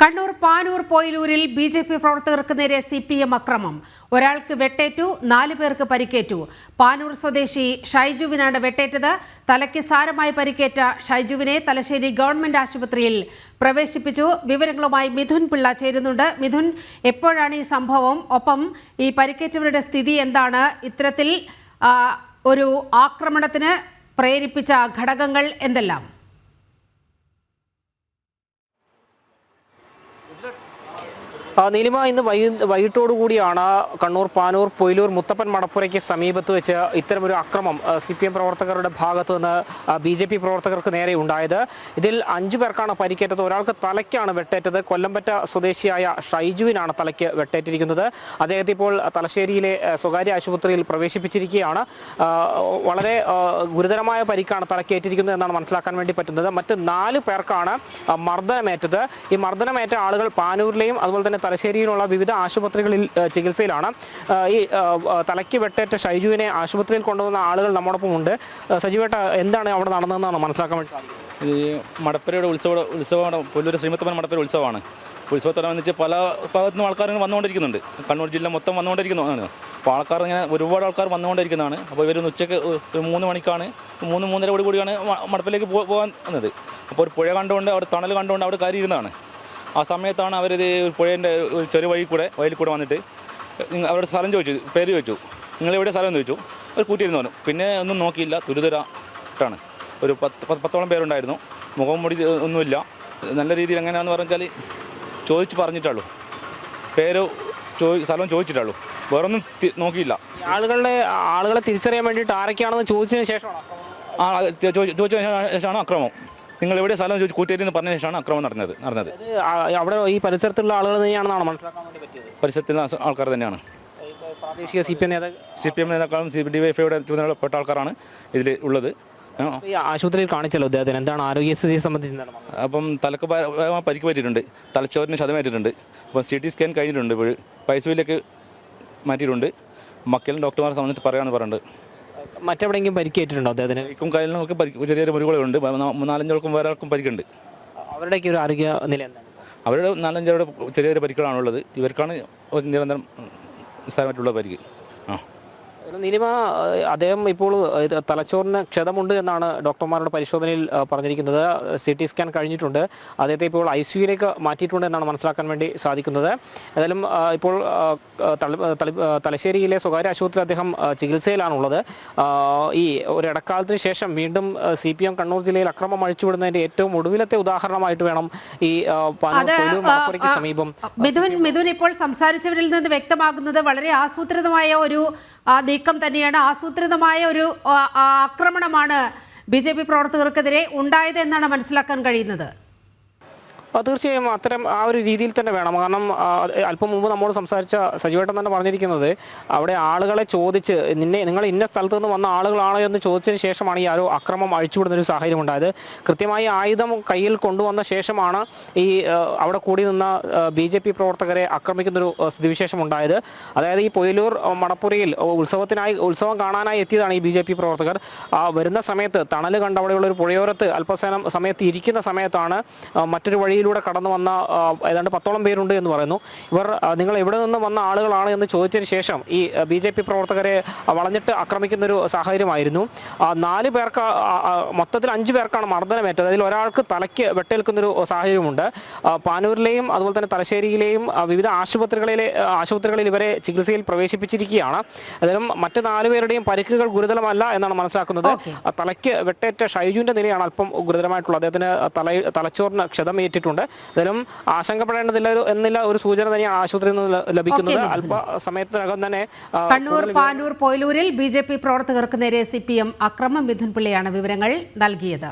കണ്ണൂർ പാനൂർ പോയിലൂരിൽ B J P പ്രവർത്തകർക്ക് നേരെ സി പി എം അക്രമം. ഒരാൾക്ക് വെട്ടേറ്റു നാല് പേർക്ക് പരിക്കേറ്റു. പാനൂർ സ്വദേശി ഷൈജുവിനാണ് വെട്ടേറ്റത്. തലയ്ക്ക് സാരമായി പരിക്കേറ്റ ഷൈജുവിനെ തലശ്ശേരി ഗവൺമെന്റ് ആശുപത്രിയിൽ പ്രവേശിപ്പിച്ചു. വിവരങ്ങളുമായി മിഥുൻ പിള്ള ചേരുന്നുണ്ട്. മിഥുൻ എപ്പോഴാണ് ഈ സംഭവം? ഒപ്പം ഈ പരിക്കേറ്റവരുടെ സ്ഥിതി എന്താണ്? ഇത്തരത്തിൽ ഒരു ആക്രമണത്തിന് പ്രേരിപ്പിച്ച ഘടകങ്ങൾ എന്തെല്ലാം? നീലിമ ഇന്ന് വൈ വൈകിട്ടോടു കൂടിയാണ് കണ്ണൂർ പാനൂർ പൊയിലൂർ മുത്തപ്പൻ മടപ്പുരയ്ക്ക് സമീപത്ത് വെച്ച് ഇത്തരമൊരു അക്രമം സി പി എം പ്രവർത്തകരുടെ ഭാഗത്തു നിന്ന് ബി ജെ പി പ്രവർത്തകർക്ക് നേരെ ഉണ്ടായത്. ഇതിൽ അഞ്ചു പേർക്കാണ് പരിക്കേറ്റത്. ഒരാൾക്ക് തലയ്ക്കാണ് വെട്ടേറ്റത്. കൊല്ലമ്പറ്റ സ്വദേശിയായ ഷൈജുവിനാണ് തലയ്ക്ക് വെട്ടേറ്റിരിക്കുന്നത്. അദ്ദേഹത്തെ ഇപ്പോൾ തലശ്ശേരിയിലെ സ്വകാര്യ ആശുപത്രിയിൽ പ്രവേശിപ്പിച്ചിരിക്കുകയാണ്. വളരെ ഗുരുതരമായ പരിക്കാണ് തലക്കേറ്റിരിക്കുന്നത് എന്നാണ് മനസ്സിലാക്കാൻ വേണ്ടി പറ്റുന്നത്. മറ്റ് നാല് പേർക്കാണ് മർദ്ദനമേറ്റത്. ഈ മർദ്ദനമേറ്റ ആളുകൾ പാനൂരിലെയും അതുപോലെ തന്നെ തലശ്ശേരിയിലുള്ള വിവിധ ആശുപത്രികളിൽ ചികിത്സയിലാണ്. ഈ തലയ്ക്ക് വെട്ടേറ്റ ഷൈജുവിനെ ആശുപത്രിയിൽ കൊണ്ടുവന്ന ആളുകൾ നമ്മോടൊപ്പം ഉണ്ട് സജീവേട്ട എന്താണ് അവിടെ നടന്നതെന്നാണ് മനസ്സിലാക്കാൻ വേണ്ടി ഈ മടപ്പരയുടെ ഉത്സവ ഉത്സവമാണ് പുല്ലൂർ ശ്രീമത്തമ്മൻ മടപ്പര ഉത്സവമാണ്. ഉത്സവത്തോടനുബന്ധിച്ച് പല ഭാഗത്തു നിന്നും ആൾക്കാർ വന്നുകൊണ്ടിരിക്കുന്നുണ്ട്. കണ്ണൂർ ജില്ല മൊത്തം വന്നുകൊണ്ടിരിക്കുന്നതാണ് അപ്പോൾ ആൾക്കാർ ഇങ്ങനെ ഒരുപാട് ആൾക്കാർ വന്നുകൊണ്ടിരിക്കുന്നതാണ്. അപ്പോൾ ഇവർ ഉച്ചയ്ക്ക് മൂന്ന് മണിക്കാണ് മൂന്ന് മൂന്നര കൂടി കൂടിയാണ് മടപ്പിലേക്ക് പോകാൻ വന്നത്. അപ്പോൾ ഒരു പുഴ കണ്ടുകൊണ്ട് അവിടെ തണൽ കണ്ടുകൊണ്ട് അവിടെ കയറിയിരുന്നതാണ്. ആ സമയത്താണ് അവരിത് പുഴേന്റെ ഒരു ചെറിയ വഴി കൂടെ വഴിയിൽ കൂടെ വന്നിട്ട് അവരുടെ സ്ഥലം ചോദിച്ചു പേര് ചോദിച്ചു. നിങ്ങൾ എവിടെ സ്ഥലം ചോദിച്ചു. ഒരു കൂട്ടിയിരുന്നു പറഞ്ഞു. പിന്നെ ഒന്നും നോക്കിയില്ല. തുരുതുരായിട്ടാണ് ഒരു പത്ത് പത്ത് പത്തോളം പേരുണ്ടായിരുന്നു. മുഖം മുടി ഒന്നുമില്ല. നല്ല രീതിയിൽ എങ്ങനെയാണെന്ന് പറഞ്ഞാൽ ചോദിച്ച് പറഞ്ഞിട്ടുള്ളൂ. പേര് ചോദി സ്ഥലം ചോദിച്ചിട്ടുള്ളൂ. വേറൊന്നും നോക്കിയില്ല. ആളുകളുടെ ആളുകളെ തിരിച്ചറിയാൻ വേണ്ടിയിട്ട് ആരൊക്കെയാണെന്ന് ചോദിച്ചതിന് ശേഷമാണ്? ആ ചോ- ചോ- ചോദിച്ച ശേഷമാണ് അക്രമം. നിങ്ങൾ എവിടെ സ്ഥലം ചോദിച്ച് എന്ന് പറഞ്ഞ ശേഷമാണ് അക്രമം നടന്നത് നടന്നത്. അവിടെ ഈ പരിസരത്തുള്ള ആളുകൾ തന്നെയാണെന്നാണ് മനസ്സിലാക്കാൻ വേണ്ടി പറ്റിയത്? പരിസരത്തുള്ള ആൾക്കാർ തന്നെയാണ്. പ്രാദേശിക സി പി എം നേതാക്കൾ സി പി എം നേതാക്കളും സി ഡി വൈഫൈയുടെ ചുമതലപ്പെട്ട ആൾക്കാരാണ് ഇതിൽ ഉള്ളത്. ഈ ആശുപത്രിയിൽ കാണിച്ചല്ലോ അദ്ദേഹത്തിന് എന്താണ് ആരോഗ്യസ്ഥിതിയെ സംബന്ധിച്ച്? അപ്പം തലക്ക് പരിക്ക് പറ്റിയിട്ടുണ്ട്. തലച്ചോറിന് ക്ഷതമേറ്റിട്ടുണ്ട് അപ്പം സി ടി സ്കാൻ കഴിഞ്ഞിട്ടുണ്ട്. ഇപ്പോൾ പൈസയിലേക്ക് മാറ്റിയിട്ടുണ്ട്. മക്കളും ഡോക്ടർമാരെ സംബന്ധിച്ച് പറയാമെന്ന് പറഞ്ഞിട്ടുണ്ട്. മറ്റെവിടെയെങ്കിലും പരിക്കേറ്റിട്ടുണ്ടോ അദ്ദേഹത്തിന്? ഇക്കും കാലിനും ഒക്കെ പരിക്ക് ചെറിയൊരു ചെറിയ മുറിവുകളുണ്ട് നാലഞ്ചോൾക്കും വേറെ ആൾക്കും പരിക്കുണ്ട്. അവരുടെയൊക്കെ ഒരു ആരോഗ്യ നില എന്താണ്? അവരുടെ നാലഞ്ചവരുടെ ചെറിയൊരു ചെറിയ പരിക്കുകളാണുള്ളത്. ഇവർക്കാണ് ഒരു നിരന്തരം സ്ഥലമായിട്ടുള്ള പരിക്ക്. ആ. നീലിമ അദ്ദേഹം ഇപ്പോൾ തലച്ചോറിന് ക്ഷതമുണ്ട് എന്നാണ് ഡോക്ടർമാരുടെ പരിശോധനയിൽ പറഞ്ഞിരിക്കുന്നത്. സി ടി സ്കാൻ കഴിഞ്ഞിട്ടുണ്ട്. അദ്ദേഹത്തെ ഇപ്പോൾ ഐ സിയുയിലേക്ക് മാറ്റിയിട്ടുണ്ട് എന്നാണ് മനസ്സിലാക്കാൻ വേണ്ടി സാധിക്കുന്നത്. ഏതായാലും ഇപ്പോൾ തലശ്ശേരിയിലെ സ്വകാര്യ ആശുപത്രിയിൽ അദ്ദേഹം ചികിത്സയിലാണുള്ളത്. ഈ ഒരു ഇടക്കാലത്തിന് ശേഷം വീണ്ടും സി പി എം കണ്ണൂർ ജില്ലയിൽ അക്രമം അഴിച്ചുവിടുന്നതിന്റെ ഏറ്റവും ഒടുവിലത്തെ ഉദാഹരണമായിട്ട് വേണം ഈ സമീപം മിഥുൻ മിഥുൻ ഇപ്പോൾ സംസാരിച്ചവരിൽ നിന്ന് വ്യക്തമാകുന്നത് വളരെ ആസൂത്രിതമായ ഒരു നീക്കം തന്നെയാണ് ആസൂത്രിതമായ ഒരു ആക്രമണമാണ് ബി ജെ പി പ്രവർത്തകർക്കെതിരെ ഉണ്ടായത് എന്നാണ് മനസ്സിലാക്കാൻ കഴിയുന്നത്. തീർച്ചയായും അത്തരം ആ ഒരു രീതിയിൽ തന്നെ വേണം. കാരണം അല്പം മുമ്പ് നമ്മോട് സംസാരിച്ച സജീവേട്ടൻ തന്നെ പറഞ്ഞിരിക്കുന്നത് അവിടെ ആളുകളെ ചോദിച്ച് നിന്നെ നിങ്ങൾ ഇന്ന സ്ഥലത്ത് നിന്ന് വന്ന ആളുകളാണോ എന്ന് ചോദിച്ചതിന് ശേഷമാണ് ഈ ആരോ അക്രമം അഴിച്ചുവിടുന്ന ഒരു സാഹചര്യം ഉണ്ടായത്. കൃത്യമായി ആയുധം കയ്യിൽ കൊണ്ടുവന്ന ശേഷമാണ് ഈ അവിടെ കൂടി നിന്ന ബി ജെ പി പ്രവർത്തകരെ ആക്രമിക്കുന്നൊരു സ്ഥിതിവിശേഷം ഉണ്ടായത്. അതായത് ഈ പൊയിലൂർ മണപ്പുരയിൽ ഉത്സവത്തിനായി ഉത്സവം കാണാനായി എത്തിയതാണ് ഈ ബി ജെ പി പ്രവർത്തകർ. വരുന്ന സമയത്ത് തണൽ കണ്ടവിടെയുള്ള ഒരു പുഴയോരത്ത് അല്പസേനം സമയത്ത് ഇരിക്കുന്ന സമയത്താണ് മറ്റൊരു മറ്റൊരു വഴിയിലൂടെ കടന്നു വന്ന ഏതാണ്ട് പത്തോളം പേരുണ്ട് എന്ന് പറയുന്നു. ഇവർ നിങ്ങൾ എവിടെ നിന്ന് വന്ന ആളുകളാണ് എന്ന് ചോദിച്ചതിന് ശേഷം ഈ ബി ജെ പി പ്രവർത്തകരെ വളഞ്ഞിട്ട് ആക്രമിക്കുന്ന ഒരു സാഹചര്യമായിരുന്നു നാല് പേർക്ക് മൊത്തത്തിൽ അഞ്ച് പേർക്കാണ് മർദ്ദനമേറ്റത്. അതിൽ ഒരാൾക്ക് തലയ്ക്ക് വെട്ടേൽക്കുന്നൊരു സാഹചര്യമുണ്ട്. പാനൂരിലെയും അതുപോലെ തന്നെ തലശ്ശേരിയിലെയും വിവിധ ആശുപത്രികളിലെ ആശുപത്രികളിൽ ഇവരെ ചികിത്സയിൽ പ്രവേശിപ്പിച്ചിരിക്കുകയാണ്. അതിലും മറ്റ് നാലുപേരുടെയും പരിക്കുകൾ ഗുരുതരമല്ല എന്നാണ് മനസ്സിലാക്കുന്നത്. തലയ്ക്ക് വെട്ടേറ്റ ഷൈജുവിന്റെ നിലയാണ് അല്പം ഗുരുതരമായിട്ടുള്ളത്. അദ്ദേഹത്തിന് തല തലച്ചോറിന് ക്ഷതമേറ്റിട്ടുണ്ട്. അറിയിച്ചിട്ടുണ്ട് എന്തായാലും ആശങ്കപ്പെടേണ്ടതില്ല എന്നില്ല ഒരു സൂചന തന്നെയാണ് ആശുപത്രിയിൽ നിന്ന് ലഭിക്കുന്നത്. അല്പ സമയത്തിനകം തന്നെ കണ്ണൂർ പാനൂർ പോയിലൂരിൽ ബി ജെ പി പ്രവർത്തകർക്ക് നേരെ സി പി എം അക്രമം. മിഥുൻപിള്ളയാണ് വിവരങ്ങൾ നൽകിയത്.